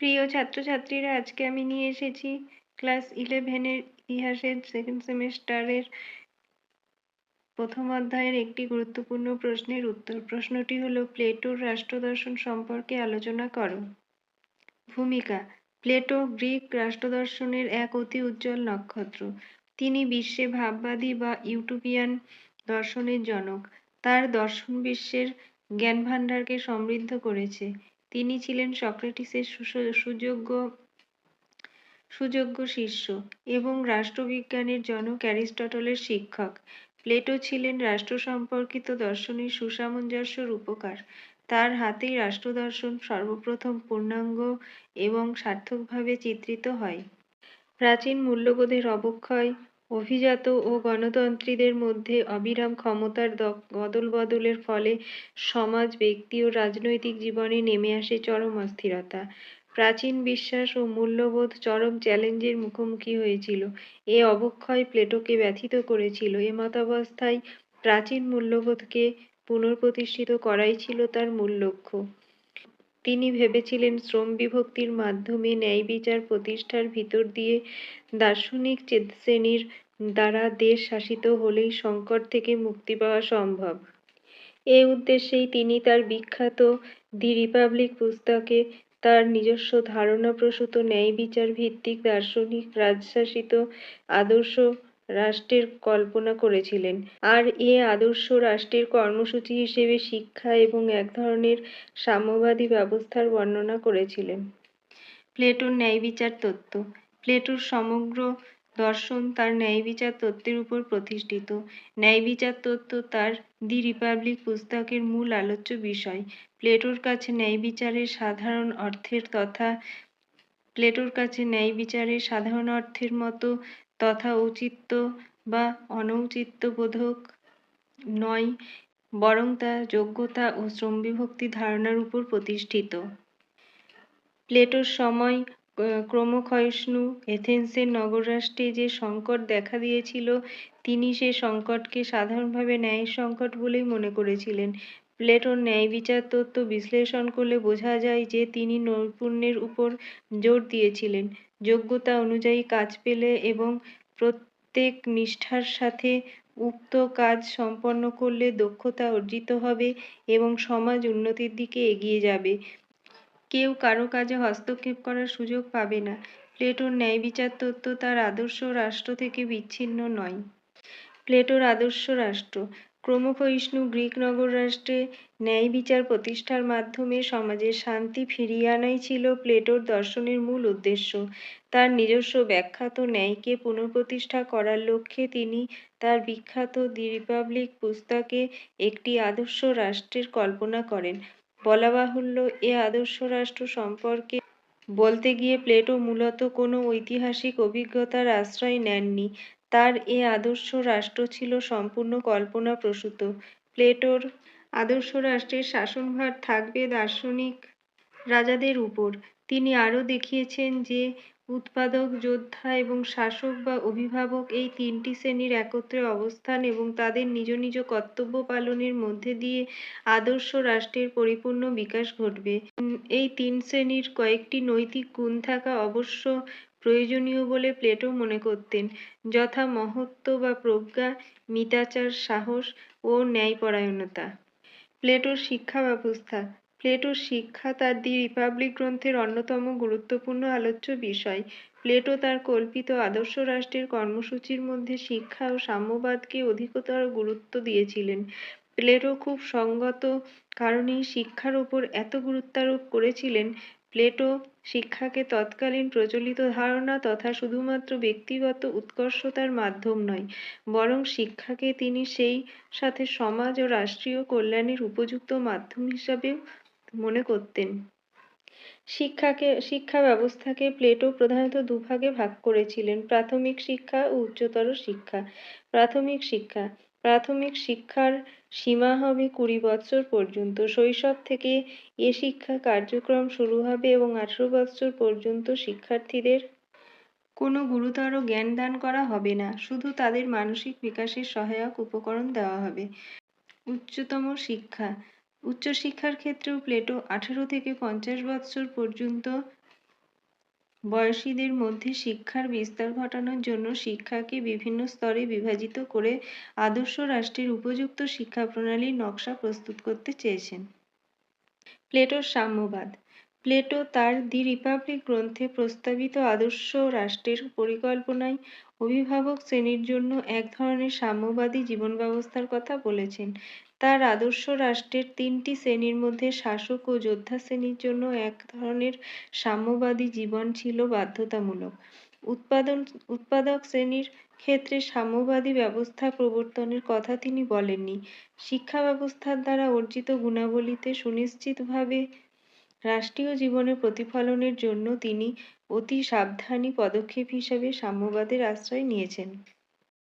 প্রিয় ছাত্রছাত্রীরা, আজকে আমি নিয়ে এসেছি ক্লাস ইলেভেনের ইতিহাসের সেকেন্ড সেমিস্টারের প্রথম অধ্যায়ের একটি গুরুত্বপূর্ণ প্রশ্নের উত্তর। প্রশ্নটি হলো, প্লেটোর রাষ্ট্রদর্শন সম্পর্কে আলোচনা করো। ভূমিকা, প্লেটো গ্রিক রাষ্ট্রদর্শনের এক অতি উজ্জ্বল নক্ষত্র। তিনি বিশ্বে ভাববাদী বা ইউটোপিয়ান দর্শনের জনক। তার দর্শন বিশ্বের জ্ঞান ভাণ্ডারকে সমৃদ্ধ করেছে। তিনি ছিলেন সক্রেটিসের সুযোগ্য সুযোগ্য শিষ্য এবং রাষ্ট্রবিজ্ঞানের জনক অ্যারিস্টটলের শিক্ষক। প্লেটো ছিলেন রাষ্ট্র সম্পর্কিত দর্শনের সুসামঞ্জস্য রূপকার। তার হাতেই রাষ্ট্রদর্শন সর্বপ্রথম পূর্ণাঙ্গ এবং সার্থকভাবে চিত্রিত হয়। প্রাচীন মূল্যবোধের অবক্ষয় অভিজাত ও গণতন্ত্রীদের মধ্যে অবিরাম ক্ষমতার অদলবদলের ফলে সমাজ, ব্যক্তি ও রাজনৈতিক জীবনে নেমে আসে চরম অস্থিরতা। প্রাচীন বিশ্বাস ও মূল্যবোধ চরম চ্যালেঞ্জের মুখোমুখি হয়েছিল। এ অবক্ষয় প্লেটোকে ব্যথিত করেছিল। এ মতাবস্থায় প্রাচীন মূল্যবোধকে পুনঃপ্রতিষ্ঠিত করাই ছিল তার মূল লক্ষ্য। তিনি ভেবেছিলেন শ্রম বিভক্তির মাধ্যমে ন্যায় বিচার প্রতিষ্ঠার ভিতর দিয়ে দার্শনিক শ্রেণির দ্বারা দেশ শাসিত হলেই সংকট থেকে মুক্তি পাওয়া সম্ভব। এ উদ্দেশ্যেই তিনি তার বিখ্যাত দি রিপাবলিক পুস্তকে তার নিজস্ব ধারণাপ্রসূত ন্যায় বিচার ভিত্তিক দার্শনিক রাজশাসিত আদর্শ রাষ্ট্রের কল্পনা করেছিলেন। আর এ আদর্শ রাষ্ট্রের কর্মসূচি হিসেবে শিক্ষা এবং এক ধরনের সাম্যবাদী ব্যবস্থার বর্ণনা করেছিলেন। প্লেটোর ন্যায়বিচার তত্ত্ব। প্লেটোর সমগ্র দর্শন তার ন্যায়বিচার তত্ত্বের উপর প্রতিষ্ঠিত। ন্যায়বিচার তত্ত্ব তার দি রিপাবলিক পুস্তকের মূল আলোচ্য বিষয়। প্লেটোর কাছে ন্যায় ন্যায়বিচারের সাধারণ অর্থের তথা প্লেটোর কাছে ন্যায়বিচারের সাধারণ অর্থের মতো তথা ঔচিত্য বা অনৌচিত্যবোধক নয়, বরং তা যোগ্যতা ও শ্রমবিভক্তি ধারণার উপর প্রতিষ্ঠিত। প্লেটোর সময় ক্রমক্ষয়িষ্ণু এথেন্সের নগররাষ্ট্রে যে সংকট দেখা দিয়েছিল, তিনি সে সংকটকে সাধারণভাবে ন্যায়ের সংকট বলেই মনে করেছিলেন। প্লেটোর ন্যায় বিচার তত্ত্ব বিশ্লেষণ করলে বোঝা যায় যে তিনি নৈপুণ্যের উপর জোর দিয়েছিলেন। যোগ্যতা অনুযায়ী কাজ পেলে এবং প্রত্যেক নিষ্ঠার সাথে উক্ত কাজ সম্পন্ন করলে দক্ষতা অর্জিত হবে এবং সমাজ উন্নতির দিকে এগিয়ে যাবে। কেউ কারও কাজে হস্তক্ষেপ করার সুযোগ পাবে না। প্লেটোর ন্যায় বিচার তত্ত্ব তার আদর্শ রাষ্ট্র থেকে বিচ্ছিন্ন নয়। প্লেটোর আদর্শ রাষ্ট্র ক্রমক্ষয়িষ্ণু গ্রিক নগর রাষ্ট্রে ন্যায় বিচার প্রতিষ্ঠার মাধ্যমে সমাজের শান্তি ফিরিয়ে আনাই ছিল প্লেটোর দর্শনের মূল উদ্দেশ্য। তার নিজস্ব ব্যাখ্যাত ন্যায়কে পুনঃপ্রতিষ্ঠা করার লক্ষ্যে তিনি তার বিখ্যাত দি রিপাবলিক পুস্তকে একটি আদর্শ রাষ্ট্রের কল্পনা করেন। বলা বাহুল্য, এ আদর্শ রাষ্ট্র সম্পর্কে বলতে গিয়ে প্লেটো মূলত কোনো ঐতিহাসিক অভিজ্ঞতার আশ্রয় নেননি। তার এ আদর্শ রাষ্ট্র ছিল সম্পূর্ণ কল্পনাপ্রসূত প্লেটোর আদর্শ রাষ্ট্রের শাসনভার থাকবে দার্শনিক রাজাদের উপর। তিনি আরও দেখিয়েছেন যে, উৎপাদক, যোদ্ধা এবং শাসক বা অভিভাবক এই তিনটি শ্রেণির একত্রে অবস্থান এবং তাদের নিজ নিজ কর্তব্য পালনের মধ্যে দিয়ে আদর্শ রাষ্ট্রের পরিপূর্ণ বিকাশ ঘটবে। এই তিন শ্রেণির কয়েকটি নৈতিক গুণ থাকা অবশ্য প্রয়োজনীয় বলে প্লেটো মনে করতেন। যথা মহত্ব বা প্রজ্ঞা, মিতাচার, সাহস ও ন্যায়পরায়ণতা। প্লেটোর শিক্ষা ব্যবস্থা। প্লেটোর শিক্ষা তার দি রিপাবলিক গ্রন্থের অন্যতম গুরুত্বপূর্ণ আলোচ্য বিষয়। প্লেটো তার কল্পিত আদর্শ রাষ্ট্রের কর্মসূচির মধ্যে শিক্ষা ও সাম্যবাদকে অধিকতর গুরুত্ব দিয়েছিলেন। প্লেটো খুব সঙ্গত কারণেই শিক্ষার ওপর এত গুরুত্বারোপ করেছিলেন প্লেটো শিক্ষাকে তৎকালীন প্রচলিত ধারণা তথা শুধুমাত্র ব্যক্তিগত উৎকর্ষতার মাধ্যম নয়, বরং শিক্ষাকে তিনি সেই সাথে সমাজ ও রাষ্ট্রীয় কল্যাণের উপযুক্ত মাধ্যম হিসাবেও মনে করতেন। শিক্ষাকে, শিক্ষা ব্যবস্থাকে প্লেটো প্রধানত দুভাগে ভাগ করেছিলেন, প্রাথমিক শিক্ষা ও উচ্চতর শিক্ষা। প্রাথমিক শিক্ষা প্রাথমিক শিক্ষার সীমা হবে কুড়ি বছর পর্যন্ত। শৈশব থেকে এ শিক্ষা কার্যক্রম শুরু হবে এবং আঠারো বছর পর্যন্ত শিক্ষার্থীদের কোনো গুরুতর জ্ঞান দান করা হবে না। শুধু তাদের মানসিক বিকাশের সহায়ক উপকরণ দেওয়া হবে। উচ্চতম শিক্ষা। উচ্চশিক্ষার ক্ষেত্রেও প্লেটো আঠেরো থেকে পঞ্চাশ বৎসর পর্যন্ত বয়সীদের মধ্যে শিক্ষার বিস্তার ঘটানোর জন্য শিক্ষাকে বিভিন্ন স্তরে বিভাজিত করে আদর্শ রাষ্ট্রের উপযুক্ত শিক্ষা প্রণালীর নকশা প্রস্তুত করতে চেয়েছেন। প্লেটোর সাম্যবাদ প্লেটো তার দি রিপাবলিক গ্রন্থে প্রস্তাবিত আদর্শ রাষ্ট্রের পরিকল্পনায় অভিভাবক শ্রেণির জন্য এক ধরনের সাম্যবাদী জীবন ব্যবস্থার কথা বলেছেন। তার আদর্শ রাষ্ট্রের তিনটি শ্রেণির মধ্যে শাসক ও যোদ্ধা শ্রেণির জন্য এক ধরনের সাম্যবাদী জীবন ছিল বাধ্যতামূলক। উৎপাদন, উৎপাদক শ্রেণির ক্ষেত্রে সাম্যবাদী ব্যবস্থা প্রবর্তনের কথা তিনি বলেননি। শিক্ষা ব্যবস্থার দ্বারা অর্জিত গুণাবলীতে সুনিশ্চিতভাবে রাষ্ট্রীয় জীবনে প্রতিফলনের জন্য তিনি অতি সাবধানী পদক্ষেপ হিসেবে সাম্যবাদের আশ্রয় নিয়েছেন।